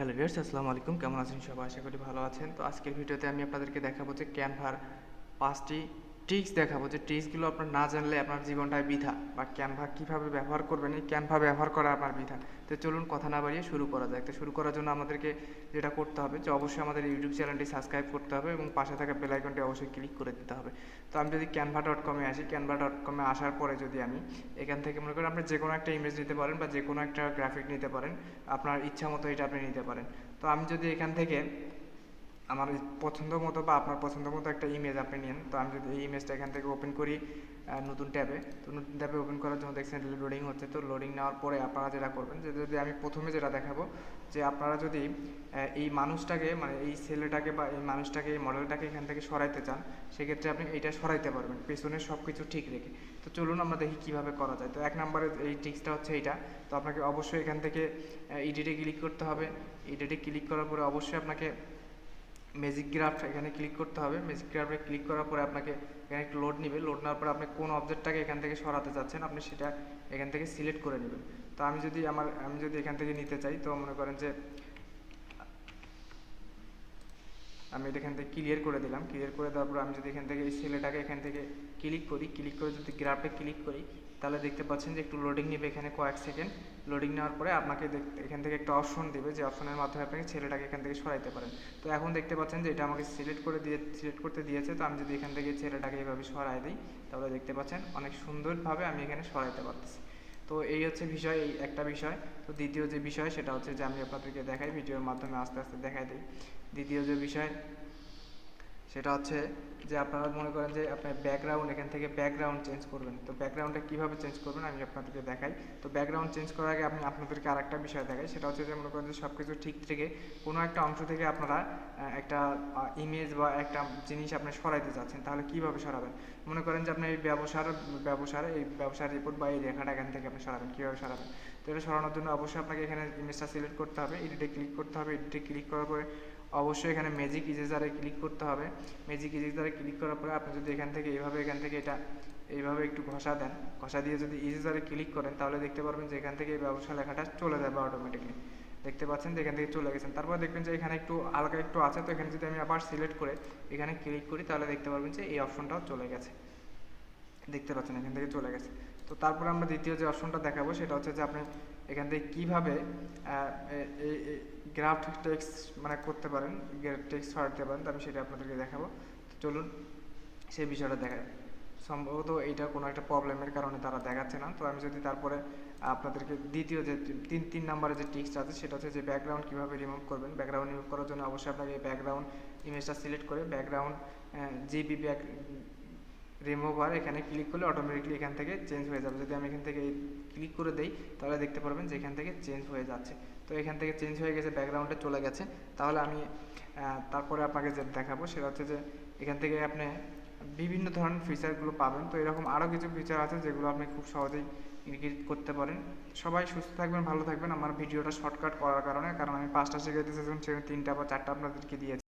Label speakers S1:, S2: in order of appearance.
S1: Hello viewers আসসালামু আলাইকুম। কেমন আছেন সবাই? আশা করি ভালো আছেন। তো আজকের ভিডিওতে আমি আপনাদেরকে দেখাবো যে ক্যানভার পাঁচটি ট্রিক্স দেখাবো যে ট্রিক্সগুলো আপনার না জানলে আপনার জীবনটায় বৃথা বা ক্যানভা কীভাবে ব্যবহার করবেন, এই ক্যানভা ব্যবহার করা আপনার বৃথা। তো চলুন কথা না বাড়িয়ে শুরু করা যায় তো শুরু করার জন্য আমাদেরকে যেটা করতে হবে যে অবশ্যই আমাদের ইউটিউব চ্যানেলটি সাবস্ক্রাইব করতে হবে এবং পাশে থাকা বেল আইকনটি অবশ্যই ক্লিক করে দিতে হবে। তো আমি যদি ক্যানভা ডট কমে আসি ক্যানভা ডট কমে আসার পরে যদি আমি এখান থেকে মনে করেন আপনি যে কোনো একটা ইমেজ নিতে পারেন বা যে কোনো একটা গ্রাফিক নিতে পারেন, আপনার ইচ্ছা মতো এটা আপনি নিতে পারেন। তো আমি যদি এখান থেকে আমার পছন্দ মতো বা আপনার পছন্দ মতো একটা ইমেজ আপনি নিন তো আমি যদি এই ইমেজটা এখান থেকে ওপেন করি নতুন ট্যাবে, তো নতুন ট্যাবে ওপেন করার জন্য দেখছেন লোডিং হচ্ছে। তো লোডিং নেওয়ার পরে আপনারা যেটা করবেন যে, যদি আমি প্রথমে যেটা দেখাবো, যে আপনারা যদি এই মানুষটাকে মানে এই ছেলেটাকে বা এই মানুষটাকে, এই মডেলটাকে এখান থেকে সরাইতে চান, সেক্ষেত্রে আপনি এইটা সরাইতে পারবেন পেছনের সব কিছু ঠিক রেখে। তো চলুন আমরা দেখি কীভাবে করা যায়। তো এক নম্বরে এই টিক্সটা হচ্ছে এইটা। তো আপনাকে অবশ্যই এখান থেকে এডিটে ক্লিক করতে হবে। এডিটে ক্লিক করার পরে অবশ্যই আপনাকে ম্যাজিক গ্রাফ এখানে ক্লিক করতে হবে। ম্যাজিক গ্রাফে ক্লিক করার পরে আপনাকে এখানে একটু লোড নেবে। লোড নেওয়ার পরে আপনি কোন অবজেক্টটাকে এখান থেকে সরাতে চাচ্ছেন, আপনি সেটা এখান থেকে সিলেক্ট করে নেবেন। তো আমি যদি আমার, আমি যদি এখান থেকে নিতে চাই, তো মনে করেন যে আমি এটা এখান থেকে ক্লিয়ার করে দিলাম। ক্লিয়ার করে দেওয়ার পর আমি যদি এখান থেকে এই ছেলেটাকে এখান থেকে ক্লিক করি ক্লিক করে যদি গ্রাফে ক্লিক করি তাহলে দেখতে পাচ্ছেন যে একটু লোডিং নেবে এখানে কয়েক সেকেন্ড লোডিং নেওয়ার পরে আপনাকে এখান থেকে একটা অপশন দেবে যে অপশনের মাধ্যমে আপনাকে ছেলেটাকে এখান থেকে সরাইতে পারেন। তো এখন দেখতে পাচ্ছেন যে এটা আমাকে সিলেক্ট করে দিয়ে সিলেক্ট করতে দিয়েছে। তো আমি যদি এখান থেকে ছেলেটাকে এভাবে সরাই দিই, তাহলে দেখতে পাচ্ছেন অনেক সুন্দরভাবে আমি এখানে সরাইতে পারতেছি। তো এই হচ্ছে বিষয়, এই একটা বিষয়। তো দ্বিতীয় যে বিষয়, সেটা হচ্ছে যে আমি আপনাদেরকে দেখাই, ভিডিওর মাধ্যমে আস্তে আস্তে দেখাই দিই। দ্বিতীয় যে বিষয় সেটা হচ্ছে যে আপনারা মনে করেন যে আপনার ব্যাকগ্রাউন্ড এখান থেকে ব্যাকগ্রাউন্ড চেঞ্জ করবেন। তো ব্যাকগ্রাউন্ডটা কীভাবে চেঞ্জ করবেন আমি আপনাদেরকে দেখাই। তো ব্যাকগ্রাউন্ড চেঞ্জ করার আগে আমি আপনাদেরকে আরেকটা বিষয় দেখাই। সেটা হচ্ছে যে মনে করেন যে সব কিছু ঠিক থেকে কোনো একটা অংশ থেকে আপনারা একটা ইমেজ বা একটা জিনিস আপনি সরাইতে চাচ্ছেন তাহলে কীভাবে সরাবেন? মনে করেন যে আপনি এই ব্যবসার ব্যবসার, এই ব্যবসার রিপোর্ট বা এই রেখাটা এখান থেকে আপনি সরাবেন, কীভাবে সরাবেন? তো এটা সরানোর জন্য অবশ্যই আপনাকে এখানে ইমেজটা সিলেক্ট করতে হবে। এডিটে ক্লিক করতে হবে। এডিটে ক্লিক করার পরে অবশ্যই এখানে ম্যাজিক ইজেজারে ক্লিক করতে হবে। ম্যাজিক ইজেজারে ক্লিক করার পরে আপনি যদি এখান থেকে এইভাবে, এখান থেকে এটা এইভাবে একটু ঘষা দেন, ঘষা দিয়ে যদি ইজেজারে ক্লিক করেন, তাহলে দেখতে পারবেন যে এখান থেকে এই ব্যবসা লেখাটা চলে যাবে অটোমেটিকলি দেখতে পাচ্ছেন যে এখান থেকে চলে গেছেন। তারপর দেখবেন যে এখানে একটু হালকা একটু আছে, তো এখানে যদি আমি আবার সিলেক্ট করে এখানে ক্লিক করি, তাহলে দেখতে পারবেন যে এই অপশনটাও চলে গেছে। দেখতে পাচ্ছেন এখান থেকে চলে গেছে। তো তারপরে আমরা দ্বিতীয় যে অপশনটা দেখাবো সেটা হচ্ছে যে আপনি এখান থেকে কীভাবে এই গ্রাফ টেক্সট মানে করতে পারেন টেক্সট সরাতে পারেন, তো আমি সেটা আপনাদেরকে দেখাবো। তো চলুন, সেই বিষয়টা দেখায় সম্ভবত এইটা কোনো একটা প্রবলেমের কারণে তারা দেখাচ্ছে না। তো আমি যদি তারপরে আপনাদেরকে দ্বিতীয় যে তিন তিন নম্বরে যে টিক্সটা আছে, সেটা হচ্ছে যে ব্যাকগ্রাউন্ড কীভাবে রিমুভ করবেন। ব্যাকগ্রাউন্ড রিমুভ করার জন্য অবশ্যই আপনাকে এই ব্যাকগ্রাউন্ড ইমেজটা সিলেক্ট করে ব্যাকগ্রাউন্ড জিবি ব্যাক রিমুভার এখানে ক্লিক করলে অটোমেটিকলি এখান থেকে চেঞ্জ হয়ে যাবে। যদি আমি এখান থেকে ক্লিক করে দেই, তাহলে দেখতে পারবেন যে এখান থেকে চেঞ্জ হয়ে যাচ্ছে। তো এখান থেকে চেঞ্জ হয়ে গেছে ব্যাকগ্রাউন্ডে চলে গেছে। তাহলে আমি তারপরে আপনাকে যে দেখাবো, সেটা হচ্ছে যে এখান থেকে আপনি বিভিন্ন ধরনের ফিচারগুলো পাবেন। তো এরকম আরও কিছু ফিচার আছে যেগুলো আপনি খুব সহজেই ইনক্রিজ করতে পারেন। সবাই সুস্থ থাকবেন, ভালো থাকবেন। আমার ভিডিওটা শর্টকাট করার কারণে, কারণ আমি পাঁচটা শিখে দিয়েছি সেখানে তিনটা বা চারটা আপনাদেরকে দিয়েছি।